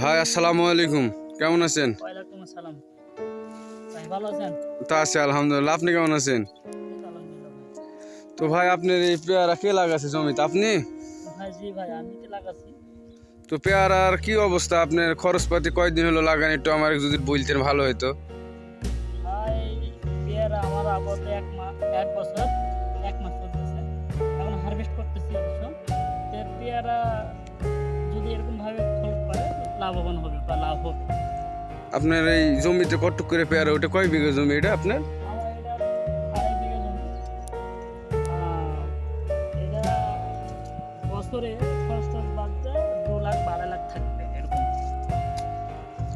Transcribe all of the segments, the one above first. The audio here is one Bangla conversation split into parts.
ভাই আসসালামু আলাইকুম। কেমন আছেন? তা আছে আলহামদুলিল্লাহ। আপনি কেমন আছেন? তো ভাই। আপনার এই পেয়ারা কে লাগাছে জমিতে? আপনি? তো পেয়ারার কি অবস্থা? আপনার খরচপাতি কয়দিন হলো লাগান? একটু আমার যদি বলতেন ভালো হতো আমার আপাতত এক মাস এক বছর এক মাস চলতেছে। এখন হারভেস্ট করতেছি পেয়ারা লাভবান হবে বা লাভ হবে। আপনার এই জমিতে কটুক করে পেয়ারা? ওটা কয় বিঘা জমি এটা আপনার? আমার এটা আড়াই বিঘা জমি। আহ, এটা বছরে খরচ বাদ দেয় দু লাখ বারো লাখ থাকবে এরকম।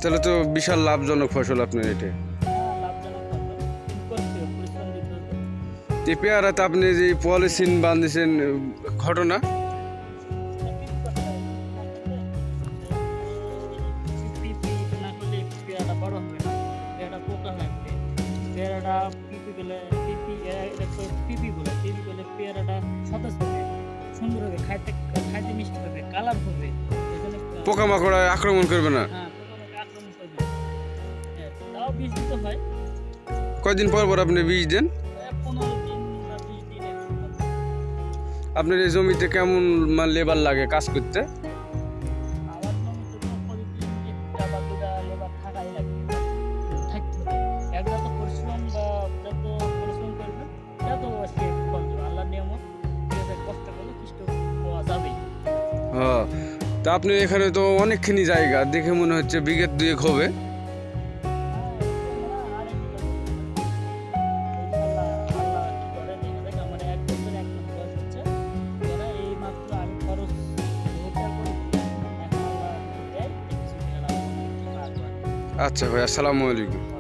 তাহলে তো বিশাল লাভজনক ফসল আপনার এটা। হ্যাঁ, পেয়ারাতে আপনি যে পলিসিন বাঁধেছেন ঘটনা? পেয়ারাটা পিপি পিপি পিপি বলে পিপি বলে পেয়ারাটা সতেজ হবে সুন্দর হবে খাইতে খাইতে মিষ্টি হবে কালার হবে পোকামাকড় আক্রমণ করবে না? হ্যাঁ আক্রমণ করবে। তাও বীজ দিতে হয়। কয়দিন পর পর আপনি বীজ দেন। আপনার এই জমিতে কেমন লেবার লাগে কাজ করতে? হ্যাঁ। তা আপনি এখানে তো অনেকখানি জায়গা, দেখে মনে হচ্ছে বিঘের দুয়েক হবে। আচ্ছা ভাই, আসসালামু আলাইকুম।